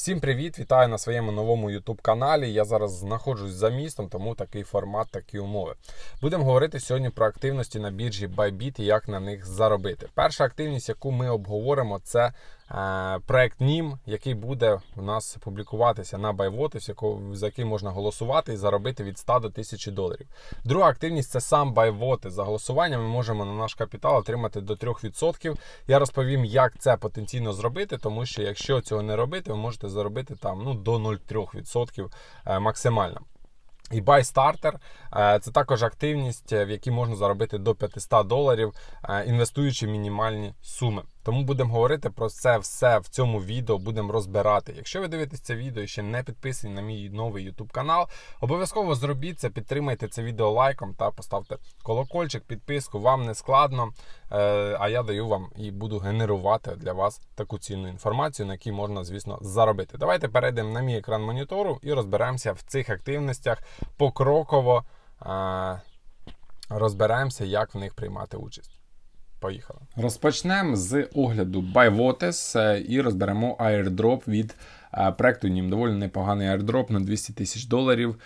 Всім привіт! Вітаю на своєму новому YouTube каналі. Я зараз знаходжусь за містом, тому такий формат, такі умови. Будемо говорити сьогодні про активності на біржі Bybit і як на них заробити. Перша активність, яку ми обговоримо, це проект NIM, який буде у нас публікуватися на BuyVote, за який можна голосувати і заробити від 100 до 1000 доларів. Друга активність це сам BuyVote. За голосуванням ми можемо на наш капітал отримати до 3%. Я розповім, як це потенційно зробити, тому що якщо цього не робити, ви можете заробити там ну, до 0,3% е, максимально. І Starter е, це також активність, е, в якій можна заробити до 500 доларів, е, інвестуючи мінімальні суми. Тому будемо говорити про це все в цьому відео, будемо розбирати. Якщо ви дивитесь це відео і ще не підписані на мій новий YouTube канал, обов'язково зробіть це, підтримайте це відео лайком та поставте колокольчик, підписку. Вам не складно, е, а я даю вам і буду генерувати для вас таку цінну інформацію, на якій можна, звісно, заробити. Давайте перейдемо на мій екран монітору і розберемося в цих активностях покроково. е, Розберемося, як в них приймати участь. Поїхали. Розпочнемо з огляду BuyVotes е, і розберемо airdrop від проекту NIM. Доволі непоганий airdrop на 200 тисяч доларів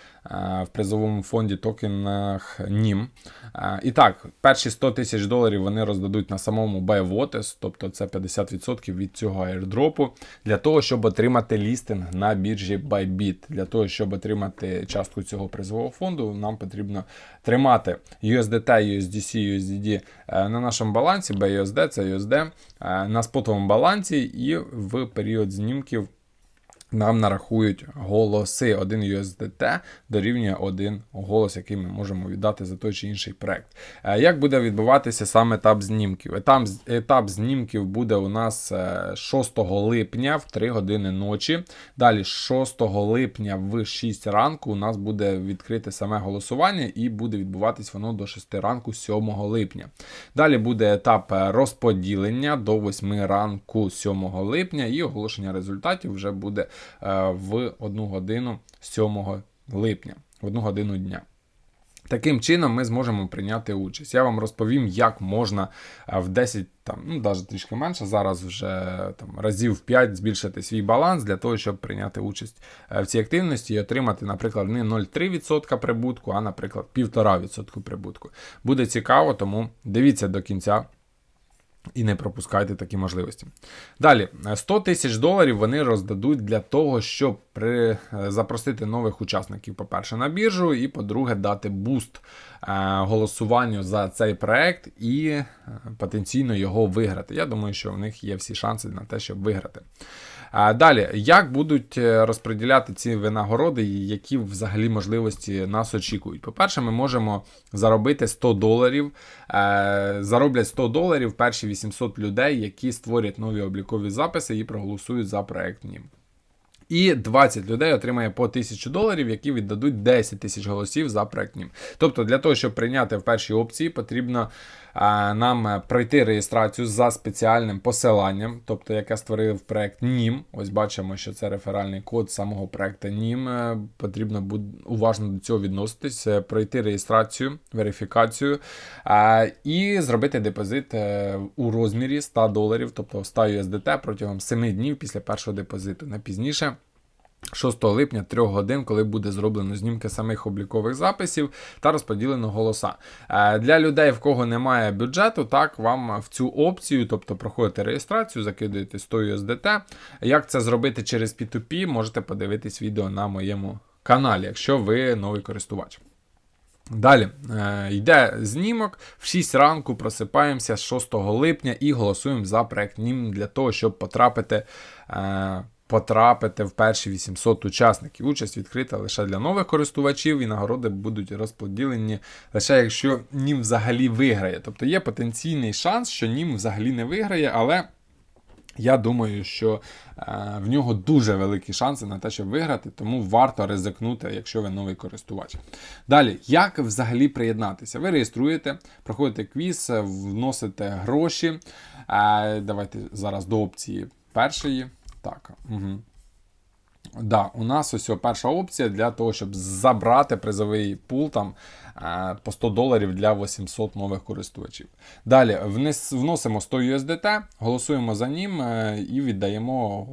в призовому фонді токенах. Е, І так, перші 100 тисяч доларів вони роздадуть на самому BuyVotes, тобто це 50% від цього airdropу, для того, щоб отримати лістинг на біржі Bybit. Для того, щоб отримати частку цього призового фонду, нам потрібно тримати USDT, USDC, USDD е, на нашому балансі, BUSD, це USD, на спотовому балансі, і в період знімків нам нарахують голоси. Один USDT дорівнює один голос, який ми можемо віддати за той чи інший проект. Е, Як буде відбуватися сам етап знімків? Етап, етап знімків буде у нас е, 6 липня в 3 години ночі. Далі 6 липня в 6 ранку у нас буде відкрите саме голосування і буде відбуватись воно до 6 ранку 7 липня. Далі буде етап е, розподілення до 8 ранку 7 липня, і оголошення результатів вже буде е, в 1 годину 7 липня, в 1 годину дня. Таким чином ми зможемо прийняти участь. Я вам розповім, як можна е, в 10, там, ну навіть трішки менше, зараз вже там разів в 5 збільшити свій баланс для того, щоб прийняти участь е, в цій активності і отримати, наприклад, не 0,3% прибутку, а, наприклад, 1,5% прибутку. Буде цікаво, тому дивіться до кінця. І не пропускайте такі можливості. Далі, е, 100 тисяч доларів вони роздадуть для того, щоб при, е, запросити нових учасників, по-перше, на біржу, і по-друге, дати буст е, голосуванню за цей проект і е, потенційно його виграти. Я думаю, що в них є всі шанси на те, щоб виграти. Далі, як будуть е, розподіляти ці винагороди, які взагалі можливості нас очікують? По-перше, ми можемо заробити 100 доларів. Е, Зароблять 100 доларів перші 800 людей, які створять нові облікові записи і проголосують за проект НІМ. І 20 людей отримає по 1000 доларів, які віддадуть 10 тисяч голосів за проект NIM. Тобто, для того, щоб прийняти в першій опції, потрібно а, нам пройти реєстрацію за спеціальним посиланням, тобто яке створив проект NIM. Ось бачимо, що це реферальний код самого проекту NIM. Е, Потрібно буде уважно до цього відноситись, е, пройти реєстрацію, верифікацію а, і зробити депозит е, у розмірі 100 доларів, тобто 100 USDT протягом 7 днів після першого депозиту. Не пізніше. 6 липня 3 годин, коли буде зроблено знімки самих облікових записів та розподілено голоса. Е, Для людей, в кого немає бюджету, так вам в цю опцію, тобто проходите реєстрацію, закидуєте 100 USDT. Як це зробити через P2P, можете подивитись відео на моєму каналі, якщо ви новий користувач. Далі е, йде знімок. В 6 ранку просипаємося з 6 липня і голосуємо за проект NIM для того, щоб потрапити. Е, Потрапити в перші 800 учасників. Участь відкрита лише для нових користувачів, і нагороди будуть розподілені лише якщо нім взагалі виграє. Тобто є потенційний шанс, що нім взагалі не виграє, але я думаю, що е, в нього дуже великі шанси на те, щоб виграти, тому варто ризикнути, якщо ви новий користувач. Далі, як взагалі приєднатися? Ви реєструєте, проходите квіз, вносите гроші. Е, давайте зараз до опції першої. Так. Угу. Да, у нас ось перша опція для того, щоб забрати призовий пул там е, по 100 доларів для 800 нових користувачів. Далі вносимо 100 USDT, голосуємо за ним е, і віддаємо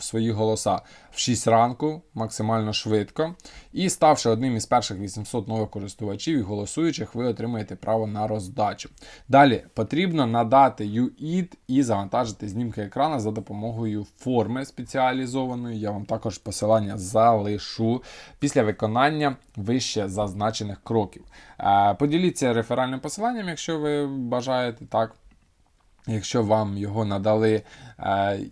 свої голоса в 6 ранку, максимально швидко. І ставши одним із перших 800 нових користувачів і голосуючих, ви отримаєте право на роздачу. Далі потрібно надати UID і завантажити знімки екрана за допомогою форми спеціалізованої. Я вам також посилання залишу після виконання вище зазначених кроків. Поділіться реферальним посиланням, якщо ви бажаєте так якщо вам його надали.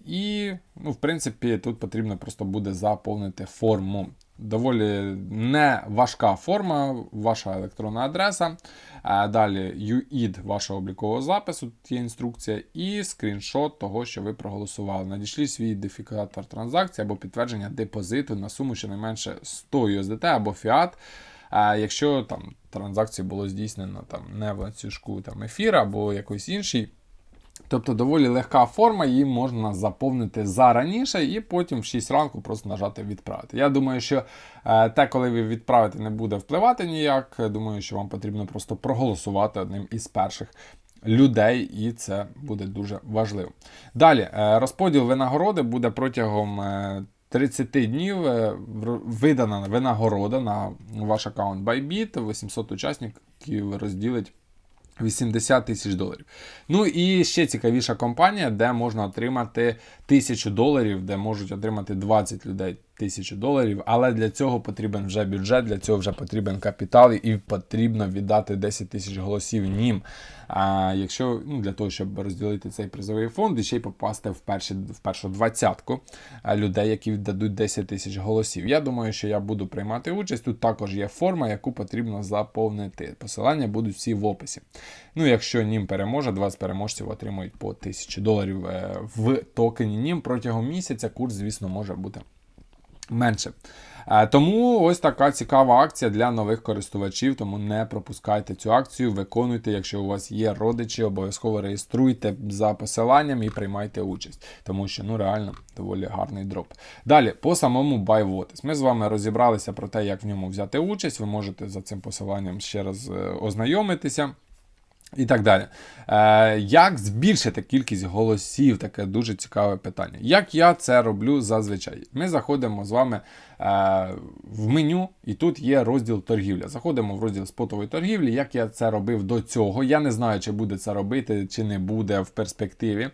І, ну, в принципі, тут потрібно просто буде заповнити форму. Доволі не важка форма, ваша електронна адреса. Е, Далі UID вашого облікового запису, тут є інструкція, і скріншот того, що ви проголосували. Надішліть свій ідентифікатор транзакції або підтвердження депозиту на суму щонайменше 100 USDT або Fiat. Якщо там транзакція було здійснено там не в ланцюжку там ефір або якийсь інший. Тобто доволі легка форма, її можна заповнити зараніше і потім в 6 ранку просто нажати відправити. Я думаю, що е, те, коли ви відправите, не буде впливати ніяк. Думаю, що вам потрібно просто проголосувати одним із перших людей, і це буде дуже важливо. Далі, е, розподіл винагороди буде протягом. е, 30 днів е, видана винагорода на ваш аккаунт Bybit, 800 учасників розділить 80 тисяч доларів. Ну і ще цікавіша компанія, де можна отримати тисячу доларів, де можуть отримати 20 людей тисячу доларів. Але для цього потрібен вже бюджет, для цього вже потрібен капітал і потрібно віддати 10 тисяч голосів нім. А якщо ну, для того, щоб розділити цей призовий фонд і ще й попасти в перші в першу двадцятку людей, які віддадуть 10 тисяч голосів. Я думаю, що я буду приймати участь. Тут також є форма, яку потрібно заповнити. Посилання будуть всі в описі. Ну, якщо нім переможе, 20 переможців отримують по 1000 доларів е, в токені нім протягом місяця. Курс, звісно, може бути менше. Е, Тому ось така цікава акція для нових користувачів. Тому не пропускайте цю акцію, виконуйте, якщо у вас є родичі, обов'язково реєструйте за посиланням і приймайте участь, тому що ну реально доволі гарний дроп. Далі, по самому BuyVotis. Ми з вами розібралися про те, як в ньому взяти участь. Ви можете за цим посиланням ще раз е, ознайомитися. І так далі. Е, як збільшити кількість голосів? Таке дуже цікаве питання. Як я це роблю зазвичай? Ми заходимо з вами е, в меню, і тут є розділ торгівля. Заходимо в розділ спотової торгівлі. Як я це робив до цього? Я не знаю, чи буде це робити, чи не буде в перспективі.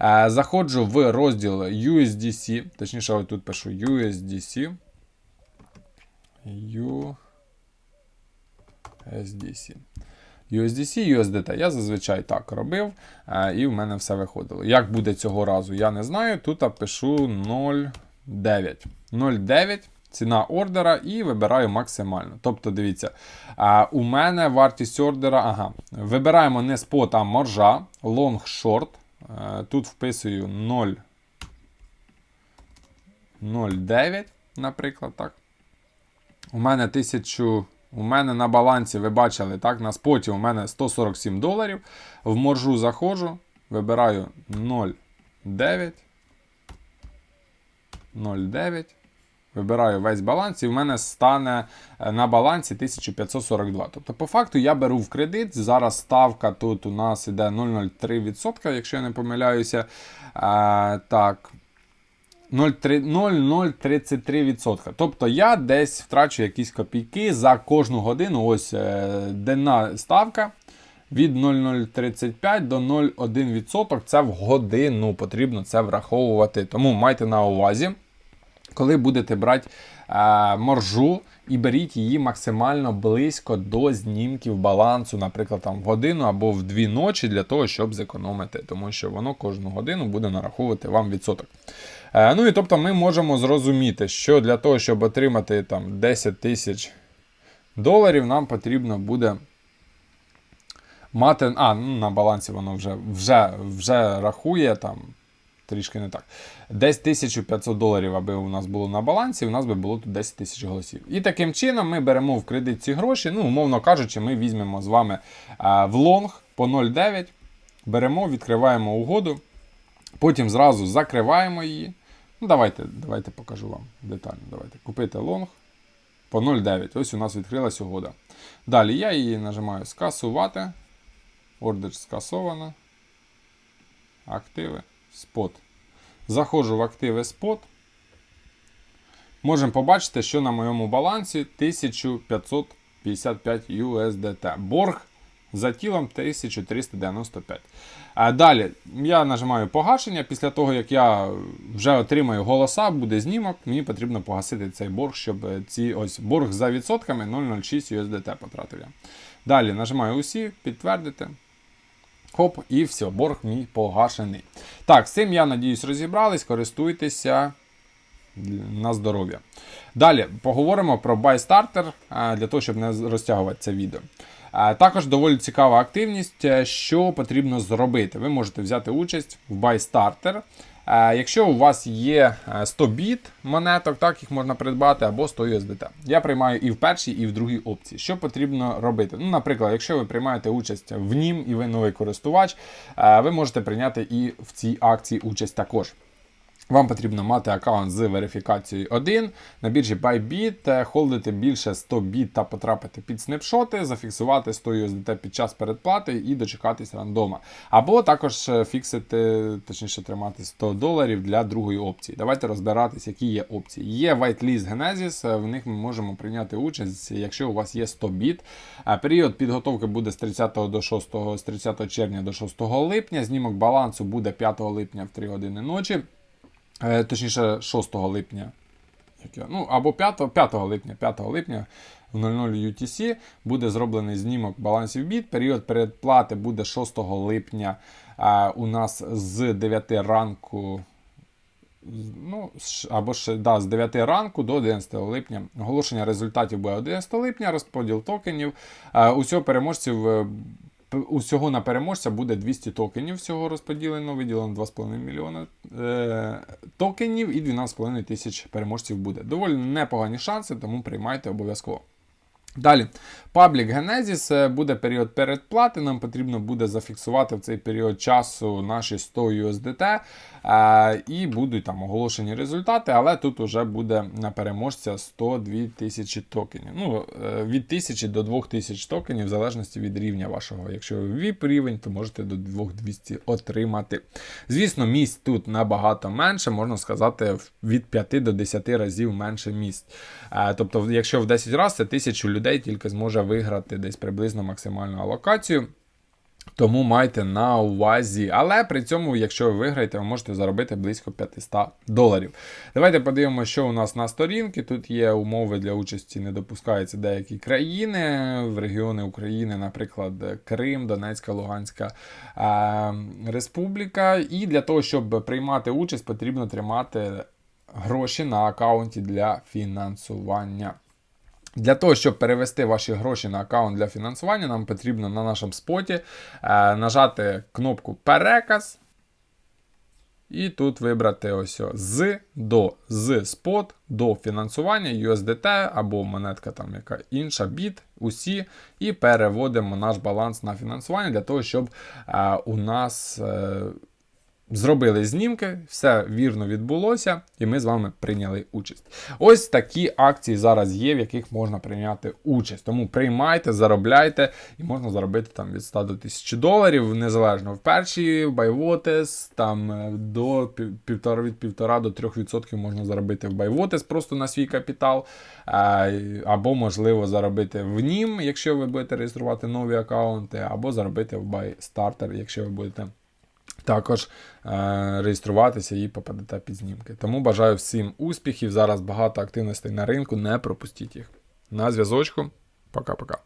Е, заходжу в розділ USDC, точніше, ось тут пишу USDC. USDC. USDC, USDT. Я зазвичай так робив, е, і в мене все виходило. Як буде цього разу, я не знаю. Тут пишу 0,9. 0,9 ціна ордера і вибираю максимально. Тобто, дивіться, е, у мене вартість ордера. Ага, вибираємо не спот, а моржа, long short. Е, Тут вписую 0. 0,9, наприклад, так. У мене 1000. У мене на балансі, ви бачили, так, на споті у мене 147 доларів. В моржу заходжу, вибираю 0,9. 0,9. Вибираю весь баланс, і в мене стане е, на балансі 1542. Тобто, по факту, я беру в кредит. Зараз ставка тут у нас іде 0,03%, якщо я не помиляюся. А, так. 0,033%. Тобто я десь втрачу якісь копійки за кожну годину. Ось е, денна ставка від 0,035 до 0,1%. Це в годину потрібно це враховувати. Тому майте на увазі, коли будете брати е, моржу і беріть її максимально близько до знімків балансу, наприклад, там в годину або в дві ночі, для того, щоб зекономити, тому що воно кожну годину буде нараховувати вам відсоток. Е, ну і тобто ми можемо зрозуміти, що для того, щоб отримати там 10 тисяч доларів, нам потрібно буде мати. А, ну, на балансі воно вже, вже, вже рахує там. Трішки не так. Десь 1500 доларів, аби у нас було на балансі, у нас би було тут 10 тисяч голосів. І таким чином ми беремо в кредит ці гроші. Ну, умовно кажучи, ми візьмемо з вами в лонг по 0,9, беремо, відкриваємо угоду, потім зразу закриваємо її. Ну, давайте, давайте покажу вам детально. Давайте. Купити лонг. по 0,9. Ось у нас відкрилась угода. Далі я її нажимаю скасувати. Ордер скасовано. Активи. Спот. Заходжу в активи спот. Можемо побачити, що на моєму балансі 1555 USDT. Борг за тілом 1395. А далі я нажимаю погашення. Після того, як я вже отримаю голоса, буде знімок, мені потрібно погасити цей борг, щоб ці ось борг за відсотками 0,06 USDT потратив я. Далі нажимаю усі, підтвердити. Хоп, і все, борг мій погашений. Так, з цим я надіюсь розібрались, користуйтеся на здоров'я. Далі поговоримо про е, для того, щоб не розтягувати це відео. Е, Також доволі цікава активність, е, що потрібно зробити. Ви можете взяти участь в. Е, Якщо у вас є е, 100 біт монеток, так їх можна придбати, або 100 USDT. Я приймаю і в першій, і в другій опції. Що потрібно робити? Ну, Наприклад, якщо ви приймаєте участь в нім і ви новий користувач, е, ви можете прийняти і в цій акції участь також. Вам потрібно мати аккаунт з верифікацією 1 на біржі Bybit, е, холдити більше 100 біт та потрапити під снапшоти, зафіксувати 100 USDT під час передплати і дочекатись рандома. Або також е, фіксити, точніше тримати 100 доларів для другої опції. Давайте розбиратись, які є опції. Є Whitelist Genesis, е, в них ми можемо прийняти участь, якщо у вас є 100 біт. Період підготовки буде з 30 до 6, з 30 червня до 6 липня. Знімок балансу буде 5 липня в 3 години ночі. Е, точніше 6 липня. Ну, або 5, 5 липня, 5 липня в 00 UTC буде зроблений знімок балансів біт. Період передплати буде 6 липня а, у нас з 9 ранку. Ну, або ще да, з 9 ранку до 11 липня. Оголошення результатів буде 11 липня, розподіл токенів. А, усього переможців е, Усього на переможця буде 200 токенів всього розподілено, виділено 2,5 мільйона токенів і 12,5 тисяч переможців буде. Доволі непогані шанси, тому приймайте обов'язково. Далі, Public Genesis е, буде період передплати. Нам потрібно буде зафіксувати в цей період часу наші 100 USDT е, і будуть там оголошені результати, але тут вже буде на переможця 102 тисячі токенів. Ну, е, від 1000 до 2000 токенів, в залежності від рівня вашого. Якщо ви VIP рівень, то можете до 2200 отримати. Звісно, місць тут набагато менше, можна сказати, від 5 до 10 разів менше місць. Тобто, якщо в 10 разів, це 1000 людей тільки зможе виграти десь приблизно максимальну алокацію. Тому майте на увазі. Але при цьому, якщо ви виграєте, ви можете заробити близько 500 доларів. Давайте подивимося, що у нас на сторінці. Тут є умови для участі, не допускаються деякі країни в регіони України, наприклад, Крим, Донецька, Луганська е, Республіка. І для того, щоб приймати участь, потрібно тримати гроші на аккаунті для фінансування. Для того, щоб перевести ваші гроші на аккаунт для фінансування, нам потрібно на нашому споті е, нажати кнопку Переказ. І тут вибрати ось з до з спот до фінансування USDT або монетка там яка інша біт, усі, і переводимо наш баланс на фінансування для того, щоб е, у нас е, зробили знімки, все вірно відбулося, і ми з вами прийняли участь. Ось такі акції зараз є, в яких можна прийняти участь. Тому приймайте, заробляйте, і можна заробити там від 100 до 1000 доларів, незалежно в першій, в Байвотес, там е, до півтора від 1,5 до 3% можна заробити в Байвотес просто на свій капітал. Е, Або, можливо, заробити в нім, якщо ви будете реєструвати нові аккаунти, або заробити в BuyStarter, якщо ви будете також е, реєструватися і попадете під знімки. Тому бажаю всім успіхів. Зараз багато активностей на ринку, не пропустіть їх. На зв'язочку. Пока-пока.